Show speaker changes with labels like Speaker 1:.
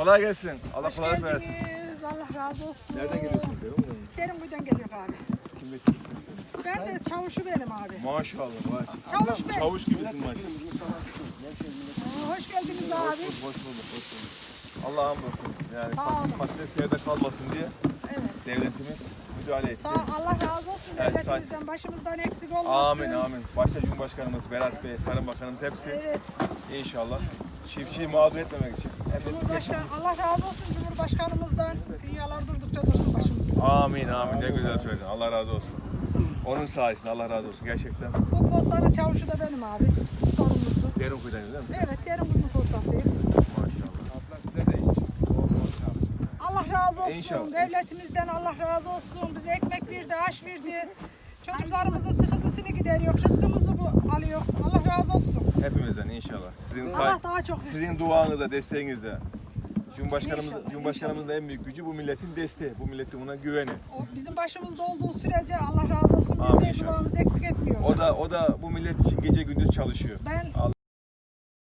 Speaker 1: Kolay gelsin. Allah
Speaker 2: Hoş
Speaker 1: kolaylık versin.
Speaker 2: Allah razı olsun.
Speaker 1: Nereden geliyorsunuz?
Speaker 2: Derinbuy'dan geliyor abi. Ben de çavuşu benim abi.
Speaker 1: Maşallah. maşallah.
Speaker 2: Çavuş ben.
Speaker 1: Çavuş gibisin maşallah.
Speaker 2: Aa, Hoş geldiniz abi.
Speaker 1: Hoş bulduk, hoş bulduk. Allah'ım bakın. Yani
Speaker 2: Sağ olun.
Speaker 1: patates yerde kalmasın diye
Speaker 2: Evet.
Speaker 1: devletimiz müdahale etti.
Speaker 2: Sağ Allah razı olsun
Speaker 1: Evet,
Speaker 2: devletimizden, başımızdan eksik olmasın.
Speaker 1: Amin amin. Başta Cumhurbaşkanımız Berat Bey, Tarım Bakanımız hepsi
Speaker 2: Evet.
Speaker 1: inşallah çiftçiyi mağdur etmemek için.
Speaker 2: Cumhurbaşkanı Allah razı olsun Cumhurbaşkanımızdan. Dünyalar durdukça dursun başımızda.
Speaker 1: Amin amin. Ne güzel söyledin. Allah razı olsun. Onun sayesinde Allah razı olsun gerçekten.
Speaker 2: Bu postanın çavuşu da benim abi. Sorumlusu.
Speaker 1: Derin kuyudan değil mi?
Speaker 2: Evet, Derinbuy'un postasıyım.
Speaker 1: Maşallah.
Speaker 2: Allah razı olsun.
Speaker 1: İnşallah.
Speaker 2: Devletimizden Allah razı olsun. Bize ekmek verdi, aş verdi. Çocuklarımızın sıkıntısını gideriyor. Rızkımızı bu alıyor. Allah razı olsun.
Speaker 1: Hepimizden inşallah. Sizin say-
Speaker 2: Allah daha çok
Speaker 1: sizin duanıza, desteğinizle. Cumhurbaşkanımız,
Speaker 2: İnşallah,
Speaker 1: Cumhurbaşkanımızın en büyük gücü bu milletin desteği. Bu milletin buna güveni.
Speaker 2: O bizim başımızda olduğu sürece Allah razı olsun. Biz
Speaker 1: Amin
Speaker 2: de
Speaker 1: inşallah.
Speaker 2: duamızı eksik etmiyoruz.
Speaker 1: O da o da bu millet için gece gündüz çalışıyor.
Speaker 2: Ben
Speaker 1: Allah